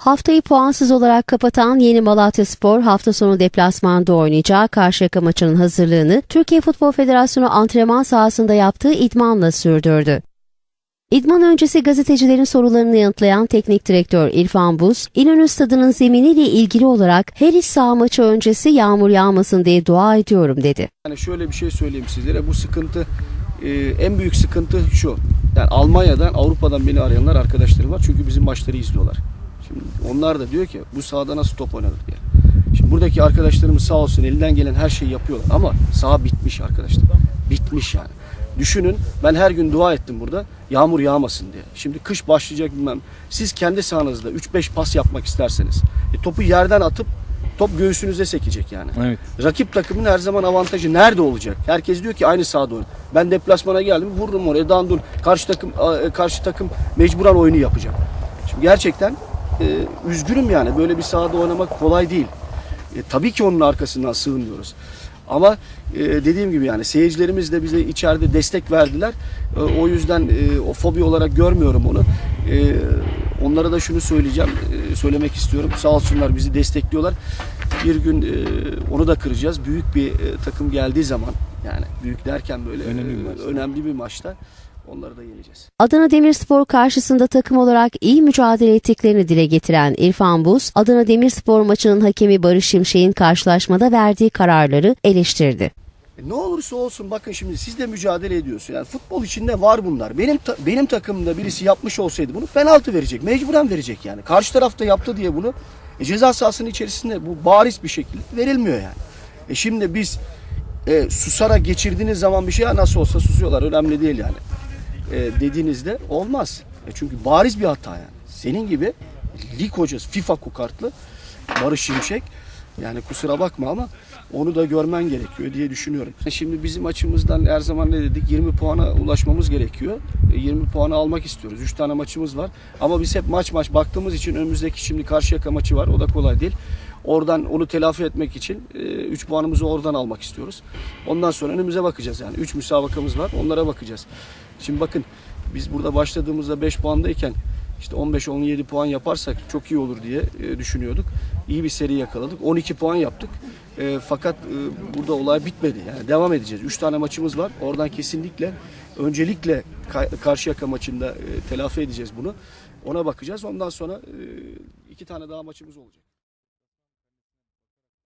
Haftayı puansız olarak kapatan Yeni Malatya Spor hafta sonu deplasmanda oynayacağı Karşıyaka maçının hazırlığını Türkiye Futbol Federasyonu antrenman sahasında yaptığı idmanla sürdürdü. İdman öncesi gazetecilerin sorularını yanıtlayan teknik direktör İrfan Buz, İnönü Stadı'nın zeminiyle ilgili olarak her iş saha maçı öncesi yağmur yağmasın diye dua ediyorum dedi. Yani şöyle bir şey söyleyeyim sizlere. Bu sıkıntı e, en büyük sıkıntı şu. Yani Almanya'dan, Avrupa'dan beni arayanlar arkadaşlarım var. Çünkü bizim maçları izliyorlar. Şimdi onlar da diyor ki bu sahada nasıl top oynanır diye. Şimdi buradaki arkadaşlarımız sağ olsun elinden gelen her şeyi yapıyorlar. Ama saha bitmiş arkadaşlar. Bitmiş yani. Düşünün ben her gün dua ettim burada. Yağmur yağmasın diye. Şimdi kış başlayacak bilmem. Siz kendi sahanızda 3-5 pas yapmak isterseniz e, topu yerden atıp top göğsünüze sekecek yani. Evet. Rakip takımın her zaman avantajı nerede olacak? Herkes diyor ki aynı sahada oyun. Ben deplasmana geldim vururum oraya dandun. Karşı takım e, karşı takım mecburen oyunu yapacak. Şimdi gerçekten e, üzgünüm yani böyle bir sahada oynamak kolay değil. E, tabii ki onun arkasından sığınıyoruz. Ama e, dediğim gibi yani seyircilerimiz de bize içeride destek verdiler. E, o yüzden e, o fobi olarak görmüyorum onu. E, onlara da şunu söyleyeceğim, e, söylemek istiyorum. Sağ olsunlar bizi destekliyorlar. Bir gün e, onu da kıracağız. Büyük bir e, takım geldiği zaman yani büyük derken böyle Önemli bir e, maçta. önemli bir maçta onları da yeneceğiz. Adana Demirspor karşısında takım olarak iyi mücadele ettiklerini dile getiren İrfan Buz, Adana Demirspor maçının hakemi Barış Şimşek'in karşılaşmada verdiği kararları eleştirdi. E, Ne olursa olsun bakın şimdi siz de mücadele ediyorsun. Yani futbol içinde var bunlar. Benim ta- benim takımımda birisi yapmış olsaydı bunu penaltı verecek. Mecburen verecek yani. Karşı tarafta yaptı diye bunu e, ceza sahasının içerisinde bu bariz bir şekilde verilmiyor yani. E şimdi biz e, susarak geçirdiğiniz zaman bir şey "Ya nasıl olsa susuyorlar önemli değil yani. E, dediğinizde olmaz. E, çünkü bariz bir hata yani. Senin gibi lig hocası FIFA kukartlı Barış Şimşek yani kusura bakma ama onu da görmen gerekiyor diye düşünüyorum. Şimdi bizim açımızdan her zaman ne dedik? 20 puana ulaşmamız gerekiyor. E, 20 puanı almak istiyoruz. 3 tane maçımız var. Ama biz hep maç maç baktığımız için önümüzdeki şimdi Karşıyaka maçı var. O da kolay değil. Oradan onu telafi etmek için 3 puanımızı oradan almak istiyoruz. Ondan sonra önümüze bakacağız yani. 3 müsabakamız var. Onlara bakacağız. Şimdi bakın biz burada başladığımızda 5 puandayken işte 15-17 puan yaparsak çok iyi olur diye e, düşünüyorduk. İyi bir seri yakaladık. 12 puan yaptık. E, fakat e, burada olay bitmedi. Yani devam edeceğiz. 3 tane maçımız var. Oradan kesinlikle öncelikle Ka- Karşıyaka maçında e, telafi edeceğiz bunu. Ona bakacağız. Ondan sonra e, iki tane daha maçımız olacak.